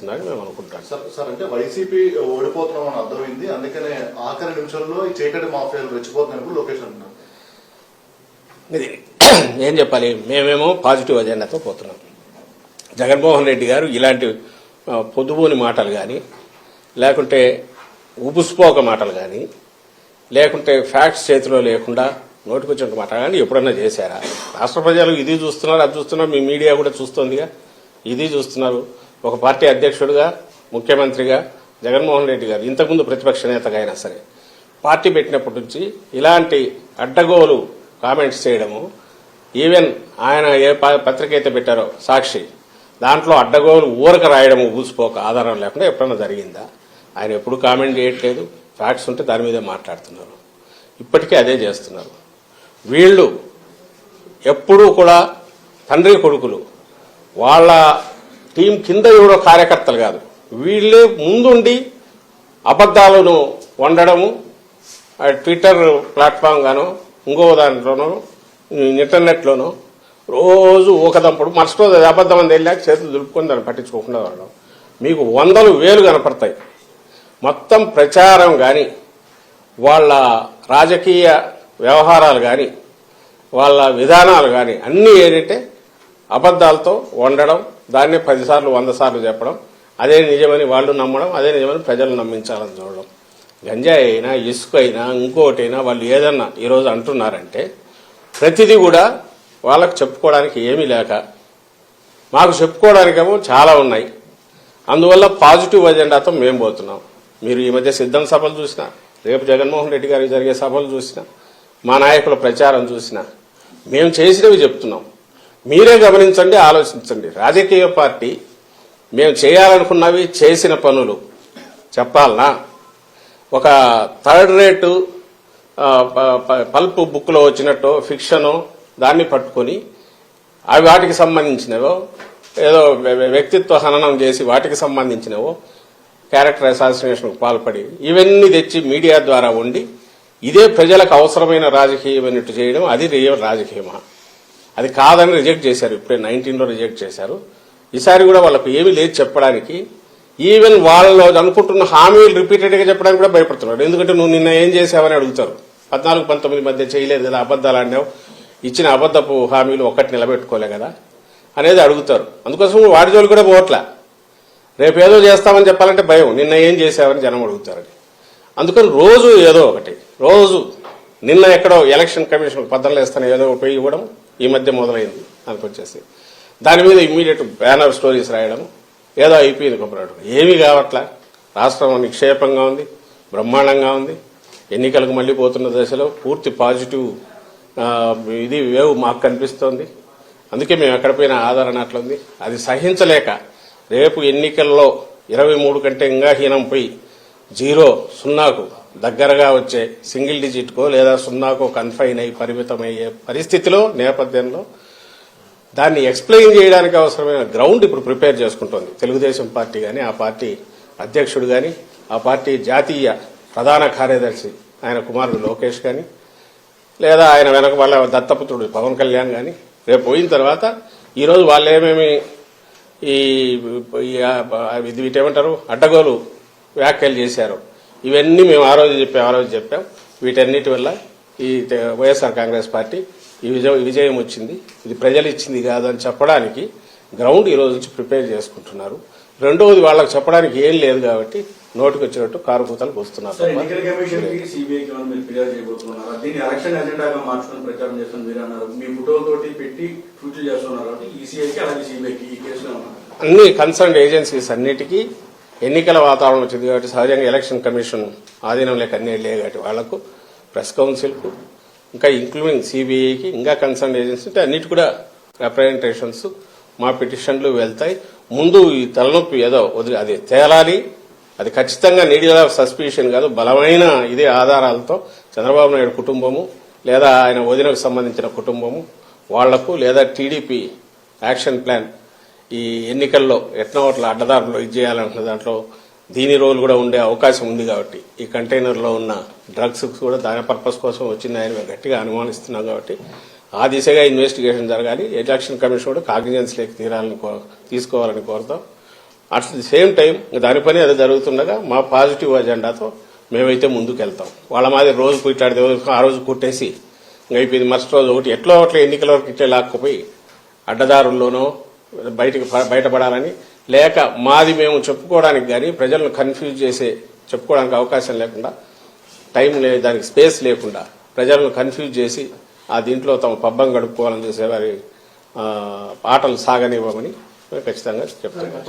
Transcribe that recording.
చేస్తున్నారని మేము అనుకుంటాం సార్ సార్ అంటే వైసీపీ ఓడిపోతున్నాం అని అర్థమైంది. అందుకనే ఆఖరి నిమిషంలో ఈ చీకటి మాఫియాలు రెచ్చిపోతున్నాయని కూడా లోకేష్ అంటున్నారు. ఇది ఏం చెప్పాలి? మేమేమో పాజిటివ్ అజెండాతో పోతున్నాం. జగన్మోహన్ రెడ్డి గారు ఇలాంటి పొద్దుబోని మాటలు కానీ లేకుంటే ఉబుస్పోక మాటలు కానీ లేకుంటే ఫ్యాక్ట్స్ చేతిలో లేకుండా నోటికొచ్చిన మాట కానీ ఎప్పుడన్నా చేశారా? రాష్ట్ర ప్రజలు ఇది చూస్తున్నారు అది చూస్తున్నారు మీ మీడియా కూడా చూస్తోందిగా. ఇది చూస్తున్నారు. ఒక పార్టీ అధ్యక్షుడిగా ముఖ్యమంత్రిగా జగన్మోహన్ రెడ్డి గారు ఇంతకుముందు ప్రతిపక్ష నేతగా అయినా సరే పార్టీ పెట్టినప్పటి నుంచి ఇలాంటి అడ్డగోలు కామెంట్స్ చేయడము ఈవెన్ ఆయన ఏ పత్రిక అయితే పెట్టారో సాక్షి దాంట్లో అడ్డగోలు ఊరక రాయడము ఊసిపోక ఆధారం లేకుండా ఎప్పుడన్నా జరిగిందా? ఆయన ఎప్పుడు కామెంట్ చేయట్లేదు. ఫ్యాక్ట్స్ ఉంటే దాని మీదే మాట్లాడుతున్నారు. ఇప్పటికీ అదే చేస్తున్నారు. వీళ్ళు ఎప్పుడూ కూడా తండ్రి కొడుకులు వాళ్ళ టీం కింద ఎవరో కార్యకర్తలు కాదు. వీళ్ళే ముందుండి అబద్ధాలను వండడము ఆ ట్విట్టర్ ప్లాట్ఫామ్ గాను ఇంకో దాంట్లోనూ ఇంటర్నెట్లోనూ రోజు ఊకదంపుడు మరుసటి రోజు అది అబద్ధం అని వెళ్ళాక చేతులు దులుపుకొని దాన్ని పట్టించుకోకుండా వెళ్ళడం మీకు వందలు వేలు కనపడతాయి. మొత్తం ప్రచారం కానీ వాళ్ళ రాజకీయ వ్యవహారాలు కానీ వాళ్ళ విధానాలు కానీ అన్నీ ఏంటంటే అబద్ధాలతో వండడం దాన్నే పదిసార్లు వంద సార్లు చెప్పడం అదే నిజమని వాళ్ళు నమ్మడం అదే నిజమని ప్రజలు నమ్మించాలని చూడడం. గంజాయి అయినా ఇసుక అయినా ఇంకోటైనా వాళ్ళు ఏదన్నా ఈరోజు అంటున్నారంటే ప్రతిదీ కూడా వాళ్ళకు చెప్పుకోవడానికి ఏమీ లేక మాకు చెప్పుకోవడానికేమో చాలా ఉన్నాయి. అందువల్ల పాజిటివ్ ఎజెండాతో మేము పోతున్నాం. మీరు ఈ మధ్య సిద్ధం సభలు చూసినా రేపు జగన్మోహన్ రెడ్డి గారికి జరిగే సభలు చూసినా మా నాయకుల ప్రచారం చూసినా మేము చేసినవి చెప్తున్నాం. మీరే గమనించండి ఆలోచించండి. రాజకీయ పార్టీ మేము చేయాలనుకున్నవి చేసిన పనులు. చెప్పాలనా? ఒక థర్డ్ రేటు ప- పల్ప్ బుక్లో వచ్చినట్టు ఫిక్షను దాన్ని పట్టుకొని అవి వాటికి సంబంధించినవో ఏదో వ్య- వ్యక్తిత్వ హననం చేసి వాటికి సంబంధించినవో క్యారెక్టర్ అసాసినేషన్కు పాల్పడి ఇవన్నీ తెచ్చి మీడియా ద్వారా ఉండి ఇదే ప్రజలకు అవసరమైన రాజకీయం అన్నట్టు చేయడం అది రియల్ రాజకీయమా? అది కాదని రిజెక్ట్ చేశారు. ఇప్పుడే నైన్టీన్లో రిజెక్ట్ చేశారు. ఈసారి కూడా వాళ్ళకు ఏమీ లేదు చెప్పడానికి. ఈవెన్ వాళ్ళు అనుకుంటున్న హామీలు రిపీటెడ్గా చెప్పడానికి కూడా భయపడుతున్నారు. ఎందుకంటే నువ్వు నిన్న ఏం చేసావని అడుగుతారు. పద్నాలుగు పంతొమ్మిది మధ్య చేయలేదు కదా అబద్దాలు ఆడినావు. ఇచ్చిన అబద్ధపు హామీలు ఒక్కటి నిలబెట్టుకోలే కదా అనేది అడుగుతారు. అందుకోసం వాడి జోలు కూడా పోవట్లా. రేపు ఏదో చేస్తామని చెప్పాలంటే భయం. నిన్న ఏం చేసావని జనం అడుగుతారని అందుకని రోజు ఏదో ఒకటి. రోజు నిన్న ఎక్కడో ఎలక్షన్ కమిషన్ పద్ధతులు వేస్తాను ఏదో ఒకటి ఇవ్వడం. ఈ మధ్య మొదలైంది అనుకొచ్చేసి. వచ్చేసి దాని మీద ఇమ్మీడియట్ బ్యానర్ స్టోరీస్ రాయడం ఏదో అయిపోయింది కొబ్బరాడు ఏమీ కావట్లా. రాష్ట్రం నిక్షేపంగా ఉంది బ్రహ్మాండంగా ఉంది. ఎన్నికలకు మళ్ళీ పోతున్న దశలో పూర్తి పాజిటివ్ ఇది వేవ్ మాకు కనిపిస్తోంది. అందుకే మేము ఎక్కడ పోయినా ఆదరణ అట్లుంది. అది సహించలేక రేపు ఎన్నికల్లో ఇరవై మూడు కంటే ఇంకా హీనం పోయి జీరో సున్నాకు దగ్గరగా వచ్చే సింగిల్ డిజిట్కో లేదా సున్నాకో కన్ఫైన్ అయి పరిమితమయ్యే పరిస్థితిలో నేపథ్యంలో దాన్ని ఎక్స్ప్లెయిన్ చేయడానికి అవసరమైన గ్రౌండ్ ఇప్పుడు ప్రిపేర్ చేసుకుంటోంది. తెలుగుదేశం పార్టీ కానీ ఆ పార్టీ అధ్యక్షుడు కానీ ఆ పార్టీ జాతీయ ప్రధాన కార్యదర్శి ఆయన కుమారుడు లోకేష్ కానీ లేదా ఆయన వెనక వాళ్ళ దత్తపుత్రుడు పవన్ కళ్యాణ్ కానీ రేపు పోయిన తర్వాత ఈరోజు వాళ్ళు ఏమేమి ఈ ఇది వీటేమంటారు? అడ్డగోలు వ్యాఖ్యలు చేశారు. ఇవన్నీ మేము ఆ రోజు చెప్పాం ఆ రోజు చెప్పాం. వీటన్నిటి వల్ల ఈ వైఎస్ఆర్ కాంగ్రెస్ పార్టీ ఈ విజయం విజయం వచ్చింది. ఇది ప్రజలు ఇచ్చింది కాదు అని చెప్పడానికి గ్రౌండ్ ఈ రోజు నుంచి ప్రిపేర్ చేసుకుంటున్నారు. రెండవది వాళ్ళకి చెప్పడానికి ఏం లేదు కాబట్టి నోటికి వచ్చినట్టు కారు కూతలు ఉన్నారు. అన్ని కన్సర్న్ ఏజెన్సీస్ అన్నిటికీ ఎన్నికల వాతావరణం వచ్చింది కాబట్టి సహజంగా ఎలక్షన్ కమిషన్ ఆధీనం లేక అన్ని లేవు కాబట్టి వాళ్ళకు ప్రెస్ కౌన్సిల్కు ఇంకా ఇంక్లూడింగ్ సిబిఐకి ఇంకా కన్సర్న్ ఏజెన్సీ అంటే అన్నిటి కూడా రిప్రజెంటేషన్స్ మా పిటిషన్లు వెళ్తాయి. ముందు ఈ తలనొప్పి ఏదో వదిలి అది తేలాలి. అది ఖచ్చితంగా నీడియల్ ఆఫ్ సస్పిషన్ కాదు బలమైన ఇదే ఆధారాలతో చంద్రబాబు నాయుడు కుటుంబము లేదా ఆయన వదినకు సంబంధించిన కుటుంబము వాళ్ళకు లేదా టీడీపీ యాక్షన్ ప్లాన్ ఈ ఎన్నికల్లో ఎట్లా ఓట్ల అడ్డదారులు ఇది చేయాలనుకున్న దాంట్లో దీని రోల్ కూడా ఉండే అవకాశం ఉంది కాబట్టి ఈ కంటైనర్లో ఉన్న డ్రగ్స్ కూడా దాని పర్పస్ కోసం వచ్చిందని మేము గట్టిగా అనుమానిస్తున్నాం కాబట్టి ఆ దిశగా ఇన్వెస్టిగేషన్ జరగాలి. ఎలక్షన్ కమిషన్ కూడా కాగ్నిజెన్స్ లేక తీరాలని కో- తీసుకోవాలని కోరుతాం. అట్ ది సేమ్ టైం దాని పని అది జరుగుతుండగా మా పాజిటివ్ అజెండాతో మేమైతే ముందుకు వెళ్తాం వాళ్ళ మాది రోజు కుట్టాడితే ఆ రోజు కుట్టేసి ఇంకా అయిపోయింది. మరుసటి రోజు ఒకటి ఎట్లో ఒకటి ఎన్నికల వరకు ఇట్లే లాక్కుపోయి అడ్డదారుల్లోనో బయటకు బయటపడాలని. లేక మాది మేము చెప్పుకోవడానికి కానీ ప్రజలను కన్ఫ్యూజ్ చేసే చెప్పుకోవడానికి అవకాశం లేకుండా టైం లే దానికి స్పేస్ లేకుండా ప్రజలను కన్ఫ్యూజ్ చేసి ఆ దీంట్లో తమ పబ్బం గడుపుకోవాలని చేసే వారి ఆటలు సాగనివ్వమని ఖచ్చితంగా చెప్తున్నాను.